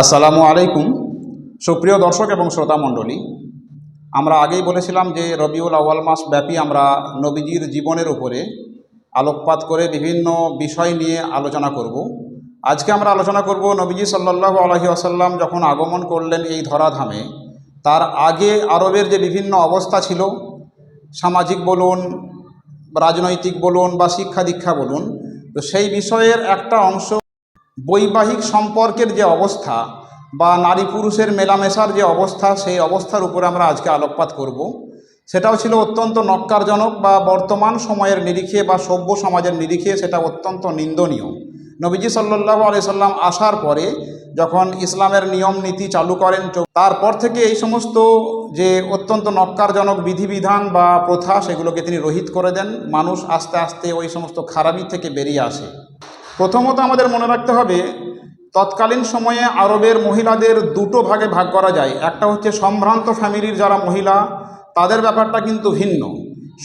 আসসালামু আলাইকুম। সুপ্রিয় দর্শক এবং শ্রোতা মণ্ডলী, আমরা আগেই বলেছিলাম যে রবিউল আউয়াল মাস ব্যাপী আমরা নবীজির জীবনের উপরে আলোকপাত করে বিভিন্ন বিষয় নিয়ে আলোচনা করব। আজকে আমরা আলোচনা করব নবীজি সাল্লাহ আলহি আসাল্লাম যখন আগমন করলেন এই ধরাধামে, তার আগে আরবের যে বিভিন্ন অবস্থা ছিল, সামাজিক বলুন, রাজনৈতিক বলুন বা শিক্ষা দীক্ষা বলুন, তো সেই বিষয়ের একটা অংশ বৈবাহিক সম্পর্কের যে অবস্থা বা নারী পুরুষের মেলামেশার যে অবস্থা, সেই অবস্থার উপরে আমরা আজকে আলোকপাত করব। সেটাও ছিল অত্যন্ত নক্কারজনক বা বর্তমান সময়ের নিরিখে বা সভ্য সমাজের নিরিখে সেটা অত্যন্ত নিন্দনীয়। নবীজি সাল্লাহ আলাইসাল্লাম আসার পরে যখন ইসলামের নিয়ম নীতি চালু করেন তারপর থেকে এই সমস্ত যে অত্যন্ত নক্কারজনক বিধিবিধান বা প্রথা, সেগুলোকে তিনি রহিত করে দেন। মানুষ আস্তে আস্তে ওই সমস্ত খারাপি থেকে বেরিয়ে আসে। প্রথমত আমাদের মনে রাখতে হবে, তৎকালীন সময়ে আরবের মহিলাদের দুটো ভাগে ভাগ করা যায়। একটা হচ্ছে সম্ভ্রান্ত ফ্যামিলির যারা মহিলা, তাদের ব্যাপারটা কিন্তু ভিন্ন।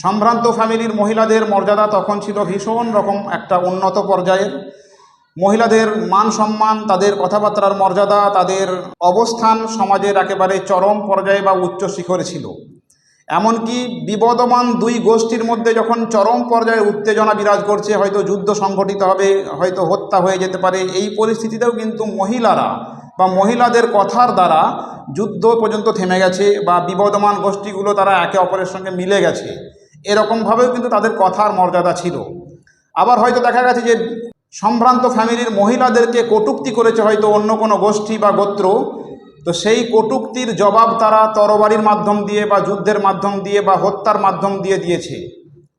সম্ভ্রান্ত ফ্যামিলির মহিলাদের মর্যাদা তখন ছিল ভীষণ রকম একটা উন্নত পর্যায়ের। মহিলাদের মান সম্মান, তাদের কথাবার্তার মর্যাদা, তাদের অবস্থান সমাজের একেবারে চরম পর্যায়ে বা উচ্চ শিখরে ছিল। এমনকি বিবদমান দুই গোষ্ঠীর মধ্যে যখন চরম পর্যায়ে উত্তেজনা বিরাজ করছে, হয়তো যুদ্ধ সংঘটিত হবে, হয়তো হত্যা হয়ে যেতে পারে, এই পরিস্থিতিতেও কিন্তু মহিলারা বা মহিলাদের কথার দ্বারা যুদ্ধ পর্যন্ত থেমে গেছে বা বিবদমান গোষ্ঠীগুলো তারা একে অপরের সঙ্গে মিলে গেছে। এরকমভাবেও কিন্তু তাদের কথার মর্যাদা ছিল। আবার হয়তো দেখা গেছে যে সম্ভ্রান্ত ফ্যামিলির মহিলাদেরকে কটূক্তি করেছে হয়তো অন্য কোনো গোষ্ঠী বা গোত্র। তো সেই কটূক্তির জবাব তারা তরবারির মাধ্যম দিয়ে বা যুদ্ধের মাধ্যম দিয়ে বা হত্যার মাধ্যম দিয়ে দিয়েছে।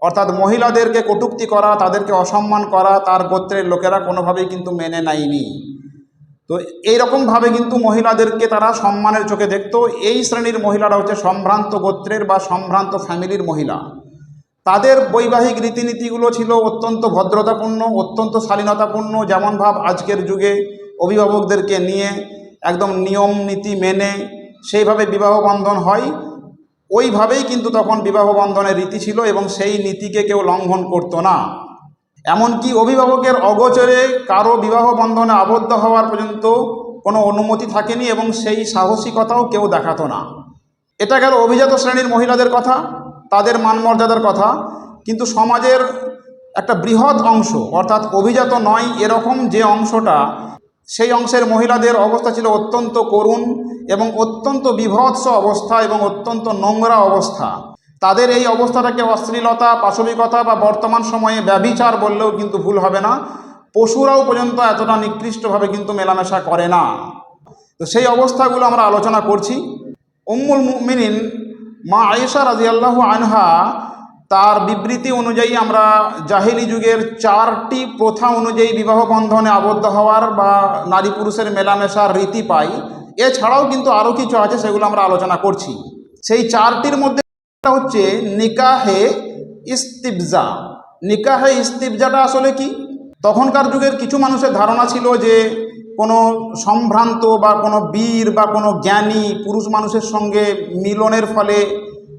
অর্থাৎ মহিলাদেরকে কটূক্তি করা, তাদেরকে অসম্মান করা, তার গোত্রের লোকেরা কোনোভাবেই কিন্তু মেনে নেয়নি। তো এইরকমভাবে কিন্তু মহিলাদেরকে তারা সম্মানের চোখে দেখতো। এই শ্রেণির মহিলারা হচ্ছে সম্ভ্রান্ত গোত্রের বা সম্ভ্রান্ত ফ্যামিলির মহিলা। তাদের বৈবাহিক রীতিনীতিগুলো ছিল অত্যন্ত ভদ্রতাপূর্ণ, অত্যন্ত শালীনতাপূর্ণ। যেমন ভাব আজকের যুগে অভিভাবকদেরকে নিয়ে একদম নিয়ম, নীতি মেনে সেইভাবে বিবাহ বন্ধন হয়। ওইভাবেই কিন্তু তখন বিবাহ বন্ধনের রীতি ছিল এবং সেই নীতিকে কেউ লঙ্ঘন করতো না। এমনকি অভিভাবকের অগোচরে কারও বিবাহ বন্ধনে আবদ্ধ হওয়ার পর্যন্ত কোনো অনুমতি থাকেনি এবং সেই সাহসিকতাও কেউ দেখাতো না। এটা গেল অভিজাত শ্রেণির মহিলাদের কথা, তাদের মান মর্যাদার কথা। কিন্তু সমাজের একটা বৃহৎ অংশ, অর্থাৎ অভিজাত নয়, এরকম যে অংশটা সেই অংশের মহিলাদের অবস্থা ছিল অত্যন্ত করুণ এবং অত্যন্ত বিভৎস অবস্থা এবং অত্যন্ত নোংরা অবস্থা। তাদের এই অবস্থাটাকে অশ্লীলতা, পাশবিকতা বা বর্তমান সময়ে ব্যবিচার বললেও কিন্তু ভুল হবে না। পশুরাও পর্যন্ত এতটা নিকৃষ্টভাবে কিন্তু মেলামেশা করে না। তো সেই অবস্থাগুলো আমরা আলোচনা করছি। উম্মুল মুমিনিন মা আয়েশা রাজিয়াল্লাহু আনহা তার বিবৃতি অনুযায়ী আমরা জাহিলি যুগের চারটি প্রথা অনুযায়ী বিবাহ বন্ধনে আবদ্ধ হওয়ার বা নারী পুরুষের মেলামেশার রীতি পাই। এছাড়াও কিন্তু আরও কিছু আছে সেগুলো আমরা আলোচনা করছি। সেই চারটির মধ্যে হচ্ছে নিকাহে ইস্তিবজা। নিকাহে ইস্তিবজাটা আসলে কি? তখনকার যুগের কিছু মানুষের ধারণা ছিল যে কোনো সম্ভ্রান্ত বা কোনো বীর বা কোনো জ্ঞানী পুরুষ মানুষের সঙ্গে মিলনের ফলে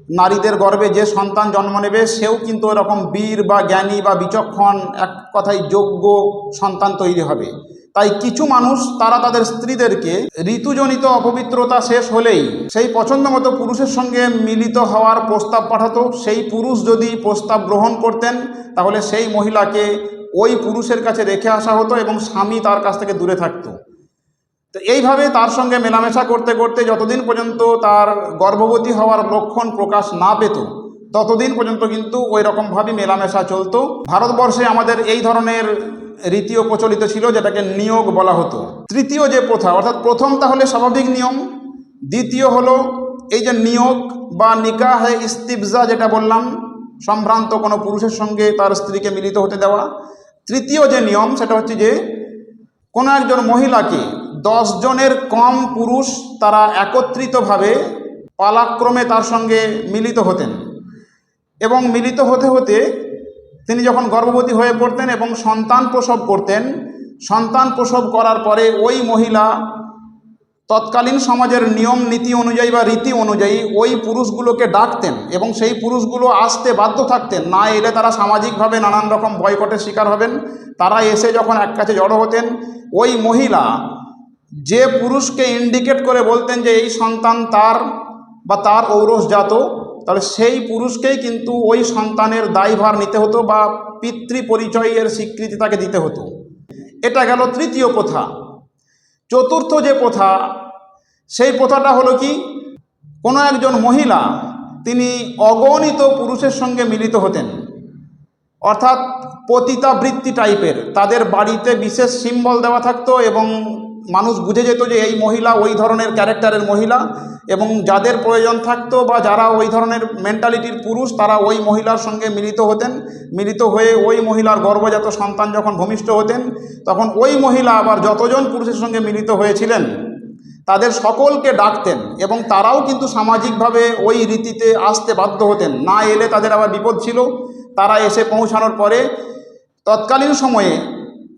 নারীদের গর্বে যে সন্তান জন্ম নেবে, সেও কিন্তু এরকম বীর বা জ্ঞানী বা বিচক্ষণ, এক কথায় যোগ্য সন্তান তৈরি হবে। তাই কিছু মানুষ, তারা তাদের স্ত্রীদেরকে ঋতুজনিত অপবিত্রতা শেষ হলেই, সেই পছন্দ মতো পুরুষের সঙ্গে মিলিত হওয়ার প্রস্তাব পাঠাতো। সেই পুরুষ যদি প্রস্তাব গ্রহণ করতেন, তাহলে সেই মহিলাকে ওই পুরুষের কাছে রেখে আসা হতো এবং স্বামী তার কাছ থেকে দূরে থাকতো। তো এইভাবে তার সঙ্গে মেলামেশা করতে করতে যতদিন পর্যন্ত তার গর্ভবতী হওয়ার লক্ষণ প্রকাশ না পেত, ততদিন পর্যন্ত কিন্তু ওই রকমভাবেই মেলামেশা চলতো। ভারতবর্ষে আমাদের এই ধরনের রীতিও প্রচলিত ছিল, যেটাকে নিয়োগ বলা হতো। তৃতীয় যে প্রথা, অর্থাৎ প্রথম তাহলে স্বাভাবিক নিয়ম, দ্বিতীয় হলো এই যে নিয়োগ বা নিকাহে ইস্তিবজা যেটা বললাম, সম্ভ্রান্ত কোনো পুরুষের সঙ্গে তার স্ত্রীকে মিলিত হতে দেওয়া। তৃতীয় যে নিয়ম, সেটা হচ্ছে যে কোনো একজন মহিলাকে জনের কম পুরুষ তারা একত্রিতভাবে পালাক্রমে তার সঙ্গে মিলিত হতেন। এবং মিলিত হতে হতে তিনি যখন গর্ভবতী হয়ে পড়তেন এবং সন্তান প্রসব করতেন, সন্তান প্রসব করার পরে ওই মহিলা তৎকালীন সমাজের নিয়ম, নীতি অনুযায়ী বা রীতি অনুযায়ী ওই পুরুষগুলোকে ডাকতেন এবং সেই পুরুষগুলো আসতে বাধ্য থাকতেন। না এলে তারা সামাজিকভাবে নানান রকম বয়কটের শিকার হবেন। তারা এসে যখন এক কাছে জড়ো হতেন, ওই মহিলা যে পুরুষকে ইন্ডিকেট করে বলতেন যে এই সন্তান তার বা তার ঔরসজাত, তাহলে সেই পুরুষকেই কিন্তু ওই সন্তানের দায়ভার নিতে হতো বা পিতৃ পরিচয়ের স্বীকৃতি তাকে দিতে হতো। এটা গেল তৃতীয় প্রথা। চতুর্থ যে প্রথা, সেই প্রথাটা হলো কি? কোনো একজন মহিলা, তিনি অগণিত পুরুষের সঙ্গে মিলিত হতেন। অর্থাৎ পতিতাবৃত্তি টাইপের তাদের বাড়িতে বিশেষ সিম্বল দেওয়া থাকতো এবং মানুষ বুঝে যেত যে এই মহিলা ওই ধরনের ক্যারেক্টারের মহিলা এবং যাদের প্রয়োজন থাকতো বা যারা ওই ধরনের মেন্টালিটির পুরুষ, তারা ওই মহিলার সঙ্গে মিলিত হতেন। মিলিত হয়ে ওই মহিলার গর্ভজাত সন্তান যখন ভূমিষ্ঠ হতেন, তখন ওই মহিলা আবার যতজন পুরুষের সঙ্গে মিলিত হয়েছিলেন, তাদের সকলকে ডাকতেন এবং তারাও কিন্তু সামাজিকভাবে ওই রীতিতে আসতে বাধ্য হতেন। না এলে তাদের আবার বিপদ ছিল। তারা এসে পৌঁছানোর পরে তৎকালীন সময়ে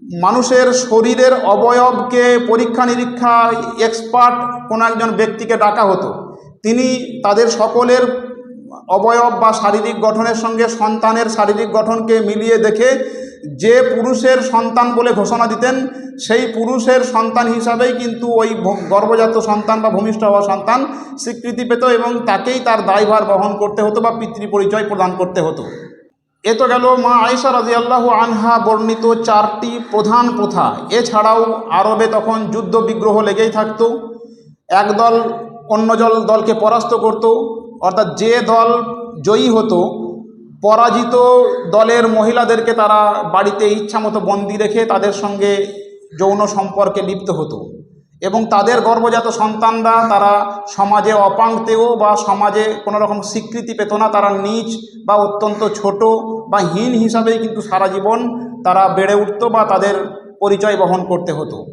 মানুষের শরীরের অবয়বকে পরীক্ষা নিরীক্ষা এক্সপার্ট কোনো একজন ব্যক্তিকে ডাকা হতো। তিনি তাদের সকলের অবয়ব বা শারীরিক গঠনের সঙ্গে সন্তানের শারীরিক গঠনকে মিলিয়ে দেখে যে পুরুষের সন্তান বলে ঘোষণা দিতেন, সেই পুরুষের সন্তান হিসাবেই কিন্তু ওই গর্ভজাত সন্তান বা ভূমিষ্ঠ হওয়া সন্তান স্বীকৃতি পেত এবং তাকেই তার দায়ভার বহন করতে হতো বা পিতৃ পরিচয় প্রদান করতে হতো। এ তো গেল মা আয়েশা রাজিয়াল্লাহ আনহা বর্ণিত চারটি প্রধান প্রথা। এছাড়াও আরবে তখন যুদ্ধ বিগ্রহ লেগেই থাকতো। একদল অন্য জল দলকে পরাস্ত করত। অর্থাৎ যে দল জয়ী হতো, পরাজিত দলের মহিলাদেরকে তারা বাড়িতে ইচ্ছামতো বন্দি রেখে তাদের সঙ্গে যৌন সম্পর্কে লিপ্ত হতো। এবং তাদের গর্ভজাত সন্তানরা তারা সমাজে অপাঙ্ক্তেও বা সমাজে কোনো রকম স্বীকৃতি পেত না, তারা নিচ বা অত্যন্ত ছোট বা হীন হিসাবেই কিন্তু সারা জীবন তারা বেড়ে উঠত বা তাদের পরিচয় বহন করতে হতো।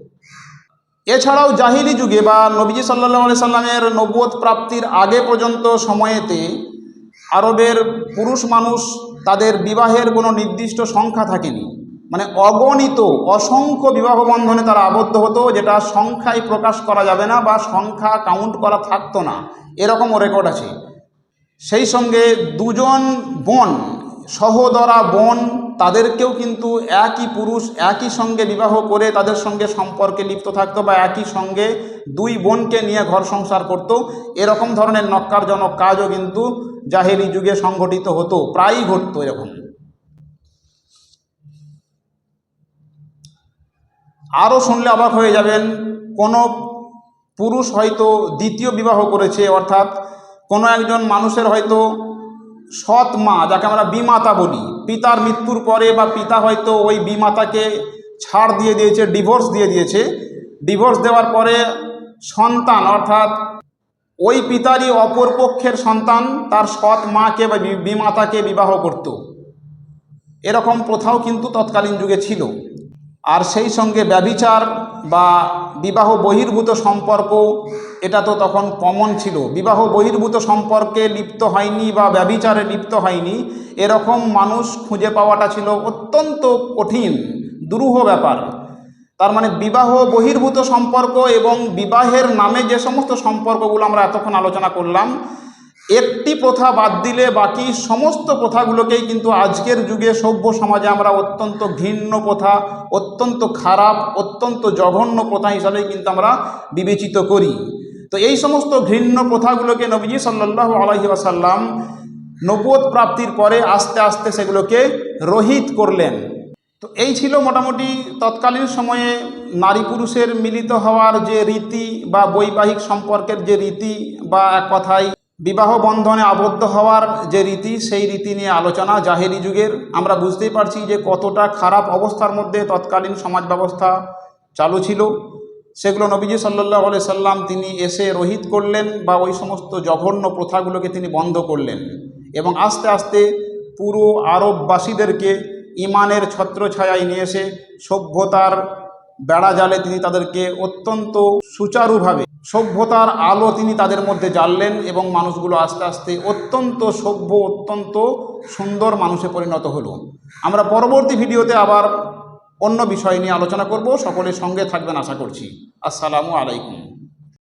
এছাড়াও জাহিলি যুগে বা নবীজি সাল্লাহ সাল্লামের নবুয়ত প্রাপ্তির আগে পর্যন্ত সময়েতে আরবের পুরুষ মানুষ তাদের বিবাহের কোনো নির্দিষ্ট সংখ্যা থাকেনি। মানে অগণিত, অসংখ্য বিবাহ বন্ধনে তারা আবদ্ধ হতো, যেটা সংখ্যায় প্রকাশ করা যাবে না বা সংখ্যা কাউন্ট করা থাকতো না। এরকমও রেকর্ড আছে। সেই সঙ্গে দুজন বোন, সহদরা বোন, তাদেরকেও কিন্তু একই পুরুষ একই সঙ্গে বিবাহ করে তাদের সঙ্গে সম্পর্কে লিপ্ত থাকতো বা একই সঙ্গে দুই বোনকে নিয়ে ঘর সংসার করত। এরকম ধরনের নক্কারজনক কাজও কিন্তু জাহেরি যুগে সংঘটিত হতো, প্রায়ই ঘটতো এরকম। আরও শুনলে অবাক হয়ে যাবেন, কোনো পুরুষ হয়তো দ্বিতীয় বিবাহ করেছে, অর্থাৎ কোনো একজন মানুষের হয়তো সৎ মা, যাকে আমরা বিমাতা বলি, পিতার মৃত্যুর পরে বা পিতা হয়তো ওই বিমাতাকে ছাড় দিয়ে দিয়েছে ডিভোর্স দিয়ে দিয়েছে ডিভোর্স দেওয়ার পরে সন্তান, অর্থাৎ ওই পিতারই অপর পক্ষের সন্তান তার সৎ মাকে বা বি- বিমাতাকে বিবাহ করত। এরকম প্রথাও কিন্তু তৎকালীন যুগে ছিল। আর সেই সঙ্গে ব্যভিচার বা বিবাহ বহির্ভূত সম্পর্ক এটা তো তখন কমন ছিল। বিবাহ বহির্ভূত সম্পর্কে লিপ্ত হয়নি বা ব্যভিচারে লিপ্ত হয়নি, এরকম মানুষ খুঁজে পাওয়াটা ছিল অত্যন্ত কঠিন, দুরূহ ব্যাপার। তার মানে বিবাহ বহির্ভূত সম্পর্ক এবং বিবাহের নামে যে সমস্ত সম্পর্কগুলো আমরা এতক্ষণ আলোচনা করলাম একটি প্রথা বাদ দিলে বাকি সমস্ত প্রথাগুলোকেই কিন্তু আজকের যুগে সভ্য সমাজে আমরা অত্যন্ত ঘৃণ্য প্রথা, অত্যন্ত খারাপ, অত্যন্ত জঘন্য প্রথা হিসাবেই কিন্তু আমরা বিবেচিত করি। তো এই সমস্ত ঘৃণ্য প্রথাগুলোকে নবীজি সাল্লাহ আলহি আসাল্লাম নবুয়ত প্রাপ্তির পরে আস্তে আস্তে সেগুলোকে রহিত করলেন। তো এই ছিল মোটামুটি তৎকালীন সময়ে নারী পুরুষের মিলিত হওয়ার যে রীতি বা বৈবাহিক সম্পর্কের যে রীতি বা এক কথায় বিবাহ বন্ধনে আবদ্ধ হওয়ার যে রীতি, সেই রীতি নিয়ে আলোচনা জাহেরি যুগের। আমরা বুঝতেই পারছি যে কতটা খারাপ অবস্থার মধ্যে তৎকালীন সমাজ ব্যবস্থা চালু ছিল। সেগুলো নবীজি সাল্লাহ সাল্লাম তিনি এসে রহিত করলেন বা ওই সমস্ত জঘন্য প্রথাগুলোকে তিনি বন্ধ করলেন এবং আস্তে আস্তে পুরো আরববাসীদেরকে ইমানের ছত্রছায়ায় নিয়ে এসে সভ্যতার বেড়া জালে তিনি তাদেরকে অত্যন্ত সুচারুভাবে সভ্যতার আলো তিনি তাদের মধ্যে জ্বাললেন এবং মানুষগুলো আস্তে আস্তে অত্যন্ত সভ্য, অত্যন্ত সুন্দর মানুষে পরিণত হলো। আমরা পরবর্তী ভিডিওতে আবার অন্য বিষয় নিয়ে আলোচনা করব। সকলের সঙ্গে থাকবেন আশা করছি। আসসালামু আলাইকুম।